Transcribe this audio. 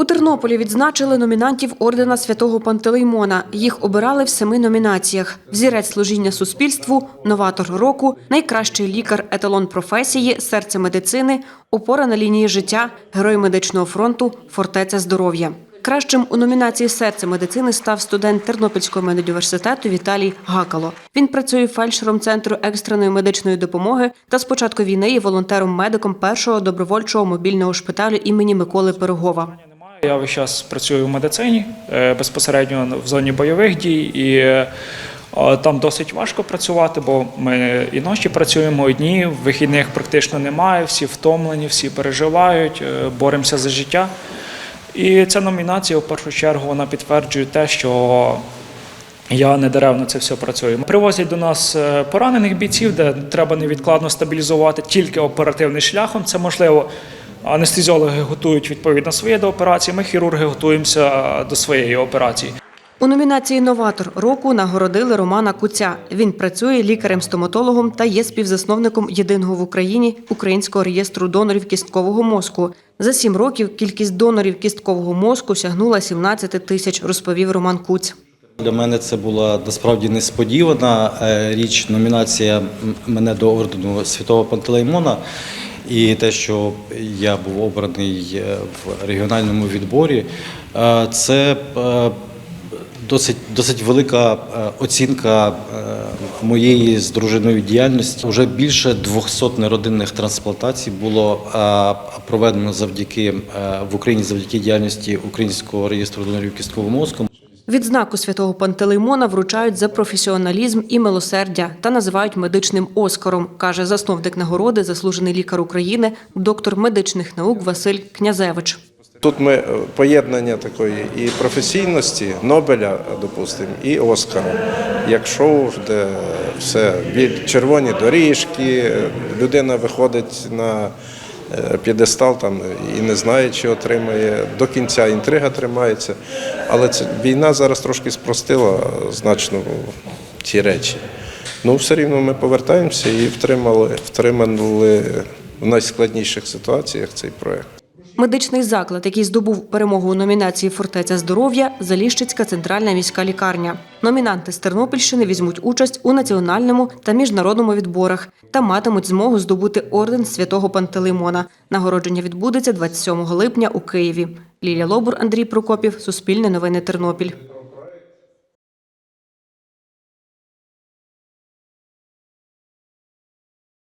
У Тернополі відзначили номінантів ордена святого Пантелеймона. Їх обирали в семи номінаціях: взірець служіння суспільству, новатор року, найкращий лікар, еталон професії, серце медицини, опора на лінії життя, герой медичного фронту, фортеця здоров'я. Кращим у номінації серце медицини став студент Тернопільського медуніверситету Віталій Гакало. Він працює фельдшером центру екстреної медичної допомоги та з початку війни є волонтером-медиком першого добровольчого мобільного шпиталю імені Миколи Пирогова. Я весь час працюю в медицині е, безпосередньо в зоні бойових дій, і е, там досить важко працювати, бо ми і ночі працюємо, і дні, вихідних практично немає, всі втомлені, всі переживають, е, боремося за життя. І ця номінація в першу чергу вона підтверджує те, що я недаремно це все працюю. Привозять до нас поранених бійців, де треба невідкладно стабілізувати тільки оперативним шляхом. Це можливо. Анестезіологи готують відповідно своє до операції. Ми хірурги готуємося е, до своєї операції. У номінації Новатор року нагородили Романа Куця. Він працює лікарем-стоматологом та є співзасновником єдиного в Україні українського реєстру донорів кісткового мозку. За сім років кількість донорів кісткового мозку сягнула 17 тисяч, розповів Роман Куць. Для мене це була насправді несподівана е, річ. Номінація мене до ордену святого Пантелеймона. І те, що я був обраний е, в регіональному відборі, е, це е, досить, досить велика оцінка моєї з дружиною діяльності. Уже більше 200 неродинних трансплантацій було проведено завдяки в Україні завдяки діяльності Українського реєстру донорів кісткового мозку. Відзнаку святого Пантелеймона вручають за професіоналізм і милосердя та називають медичним оскаром, каже засновник нагороди, заслужений лікар України, доктор медичних наук Василь Князевич. Тут ми е, поєднання такої і професійності Нобеля, допустимо, і Оскара, як шоу, де все біль- червоні доріжки, е, людина виходить на п'єдестал там і не знає, чи отримає. До кінця інтрига тримається. Але це війна зараз трошки спростила е, значно ці речі. Ну, все рівно ми повертаємося і втримали, втримали в найскладніших ситуаціях цей проект. Медичний заклад, який здобув перемогу у номінації Фортеця здоров'я, Заліщицька центральна міська лікарня. Номінанти з Тернопільщини візьмуть участь у національному та міжнародному відборах та матимуть змогу здобути орден святого Пантелеймона. Нагородження відбудеться 27 липня у Києві. Лілія Лобур, Андрій Прокопів, Суспільне новини Тернопіль.